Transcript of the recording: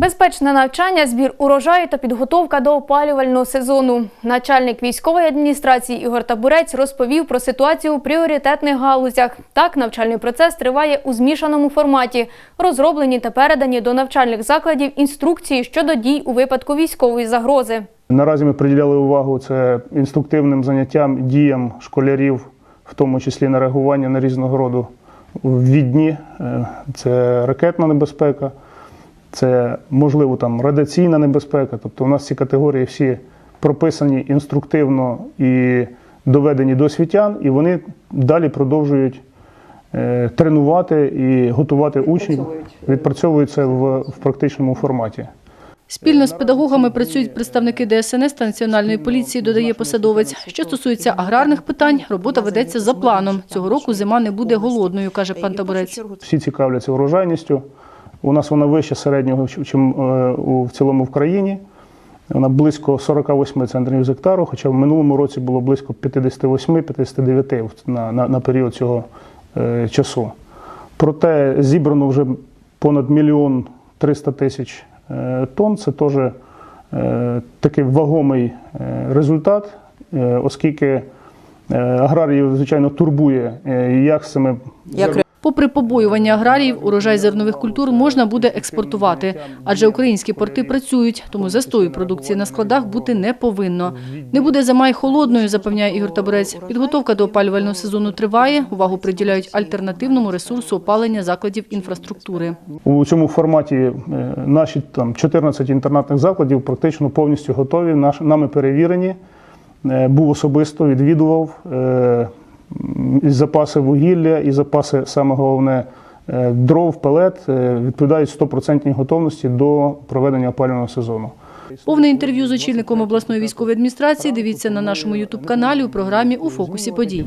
Безпечне навчання, збір урожаю та підготовка до опалювального сезону. Начальник військової адміністрації Ігор Табурець розповів про ситуацію у пріоритетних галузях. Так, навчальний процес триває у змішаному форматі. Розроблені та передані до навчальних закладів інструкції щодо дій у випадку військової загрози. Наразі ми приділяли увагу це інструктивним заняттям, діям школярів, в тому числі на реагування на різного роду відні. Е, Це ракетна небезпека, це можливо там радіаційна небезпека. Тобто у нас ці категорії всі прописані інструктивно і доведені до освітян, і вони далі продовжують е, тренувати і готувати учнів, відпрацьовують це в, в практичному форматі. Спільно з педагогами працюють представники ДСНС та Національної поліції, додає посадовець. Що стосується аграрних питань, робота ведеться за планом. Цього року зима не буде голодною, каже пан Табурець. Всі цікавляться урожайністю. У нас вона вища середнього, чим е, в цілому в країні. Вона близько 48 центрів з гектару, хоча в минулому році було близько 58-59 на, на, на період цього е, часу. Проте зібрано вже понад мільйон 300 тисяч е, тонн. Це теж е, такий вагомий е, результат, е, оскільки е, аграріїв, звичайно, турбує, е, як з цими Попри побоювання аграріїв, урожай зернових культур можна буде експортувати, адже українські порти працюють, тому застою продукції на складах бути не повинно. Не буде зима й холодною, запевняє Ігор Табурець. Підготовка до опалювального сезону триває. Увагу приділяють альтернативному ресурсу опалення закладів інфраструктури. У цьому форматі е, наші там 14 інтернатних закладів практично повністю готові, нами перевірені. Е, Був особисто, відвідував е, і запаси вугілля, і запаси, саме головне, е, дров, пелет е, відповідають 100% готовності до проведення опалювального сезону. Повне інтерв'ю з очільником обласної військової адміністрації дивіться на нашому ютуб-каналі у програмі «У фокусі подій».